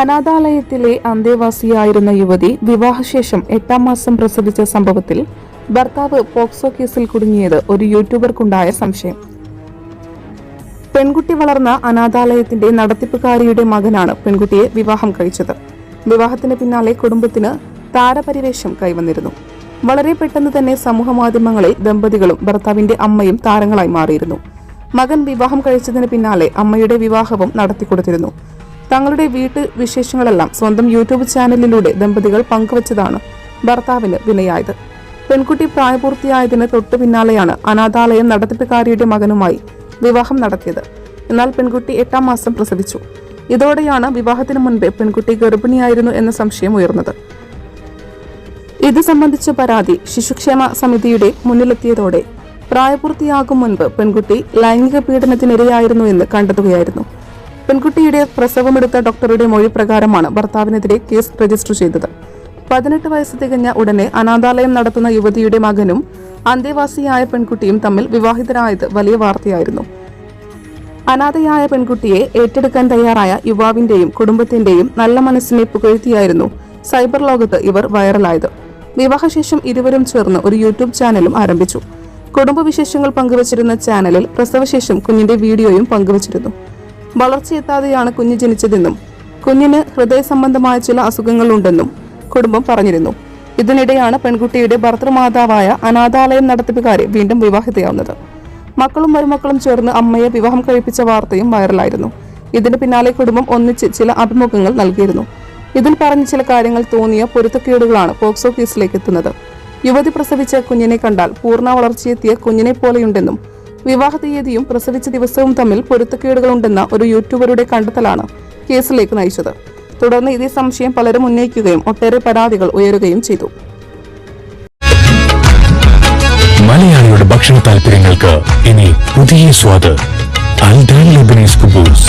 അനാഥാലയത്തിലെ അന്തേവാസിയായിരുന്ന യുവതി വിവാഹശേഷം എട്ടാം മാസം പ്രസവിച്ച സംഭവത്തിൽ ഭർത്താവ് പോക്സോ കേസിൽ കുടുങ്ങിയത് ഒരു യൂട്യൂബർക്കുണ്ടായ സംശയം. പെൺകുട്ടി വളർന്ന അനാഥാലയത്തിന്റെ നടത്തിപ്പുകാരിയുടെ മകനാണ് പെൺകുട്ടിയെ വിവാഹം കഴിച്ചത്. വിവാഹത്തിന് പിന്നാലെ കുടുംബത്തിന് താരപരിവേഷം കൈവന്നിരുന്നു. വളരെ പെട്ടെന്ന് തന്നെ സമൂഹ മാധ്യമങ്ങളിൽ ദമ്പതികളും ഭർത്താവിന്റെ അമ്മയും താരങ്ങളായി മാറിയിരുന്നു. മകൻ വിവാഹം കഴിച്ചതിന് പിന്നാലെ അമ്മയുടെ വിവാഹവും നടത്തിക്കൊടുത്തിരുന്നു. തങ്ങളുടെ വീട്ടു വിശേഷങ്ങളെല്ലാം സ്വന്തം യൂട്യൂബ് ചാനലിലൂടെ ദമ്പതികൾ പങ്കുവച്ചതാണ് ഭർത്താവിന് വിനയായത്. പെൺകുട്ടി പ്രായപൂർത്തിയായതിന് തൊട്ടു പിന്നാലെയാണ് അനാഥാലയം നടത്തിപ്പുകാരിയുടെ മകനുമായി വിവാഹം നടത്തിയത്. എന്നാൽ പെൺകുട്ടി എട്ടാം മാസം പ്രസവിച്ചു. ഇതോടെയാണ് വിവാഹത്തിന് മുൻപേ പെൺകുട്ടി ഗർഭിണിയായിരുന്നു എന്ന സംശയം ഉയർന്നത്. ഇത് സംബന്ധിച്ച പരാതി ശിശുക്ഷേമ സമിതിയുടെ മുന്നിലെത്തിയതോടെ പ്രായപൂർത്തിയാകും മുൻപ് പെൺകുട്ടി ലൈംഗിക പീഡനത്തിനിരയായിരുന്നു എന്ന് കണ്ടെത്തുകയായിരുന്നു. പെൺകുട്ടിയുടെ പ്രസവമെടുത്ത ഡോക്ടറുടെ മൊഴി പ്രകാരമാണ് ഭർത്താവിനെതിരെ കേസ് രജിസ്റ്റർ ചെയ്തത്. പതിനെട്ട് വയസ്സ് തികഞ്ഞ ഉടനെ അനാഥാലയം നടത്തുന്ന യുവതിയുടെ മകനും അന്തേവാസിയായ പെൺകുട്ടിയും തമ്മിൽ വിവാഹിതരായത് വലിയ വാർത്തയായിരുന്നു. അനാഥയായ പെൺകുട്ടിയെ ഏറ്റെടുക്കാൻ തയ്യാറായ യുവാവിന്റെയും കുടുംബത്തിന്റെയും നല്ല മനസ്സിനെ പുകഴ്ത്തിയായിരുന്നു സൈബർ ലോകത്ത് ഇവർ വൈറലായത്. വിവാഹശേഷം ഇരുവരും ചേർന്ന് ഒരു യൂട്യൂബ് ചാനലും ആരംഭിച്ചു. കുടുംബവിശേഷങ്ങൾ പങ്കുവച്ചിരുന്ന ചാനലിൽ പ്രസവശേഷം കുഞ്ഞിന്റെ വീഡിയോയും പങ്കുവച്ചിരുന്നു. വളർച്ചയെത്താതെയാണ് കുഞ്ഞ് ജനിച്ചതെന്നും കുഞ്ഞിന് ഹൃദയ സംബന്ധമായ ചില അസുഖങ്ങളുണ്ടെന്നും കുടുംബം പറഞ്ഞിരുന്നു. ഇതിനിടെയാണ് പെൺകുട്ടിയുടെ ഭർത്തൃമാതാവായ അനാഥാലയം നടത്തിപ്പുകാരെ വീണ്ടും വിവാഹിതയാവുന്നത്. മക്കളും മരുമക്കളും ചേർന്ന് അമ്മയെ വിവാഹം കഴിപ്പിച്ച വാർത്തയും വൈറലായിരുന്നു. ഇതിന് പിന്നാലെ കുടുംബം ഒന്നിച്ച് ചില അഭിമുഖങ്ങൾ നൽകിയിരുന്നു. ഇതിൽ പറഞ്ഞ ചില കാര്യങ്ങൾ തോന്നിയ പൊരുത്തക്കേടുകളാണ് പോക്സോ കേസിലേക്ക് എത്തുന്നത്. യുവതി പ്രസവിച്ച കുഞ്ഞിനെ കണ്ടാൽ പൂർണ വളർച്ചയെത്തിയ കുഞ്ഞിനെ പോലെയുണ്ടെന്നും വിവാഹ തീയതിയും പ്രസവിച്ച ദിവസവും തമ്മിൽ പൊരുത്തക്കേടുകളുണ്ടെന്ന ഒരു യൂട്യൂബറുടെ കണ്ടെത്തലാണ് കേസിലേക്ക് നയിച്ചത്. തുടർന്ന് ഇതേ സംശയം പലരും ഉന്നയിക്കുകയും ഒട്ടേറെ പരാതികൾ ഉയരുകയും ചെയ്തു. മലയാളിയുടെ ഭക്ഷണ താല്പര്യങ്ങൾക്ക് ഇനി പുതിയ സ്വാദ്. അൽദാൻ ലെബനീസ് കുബൂസ്.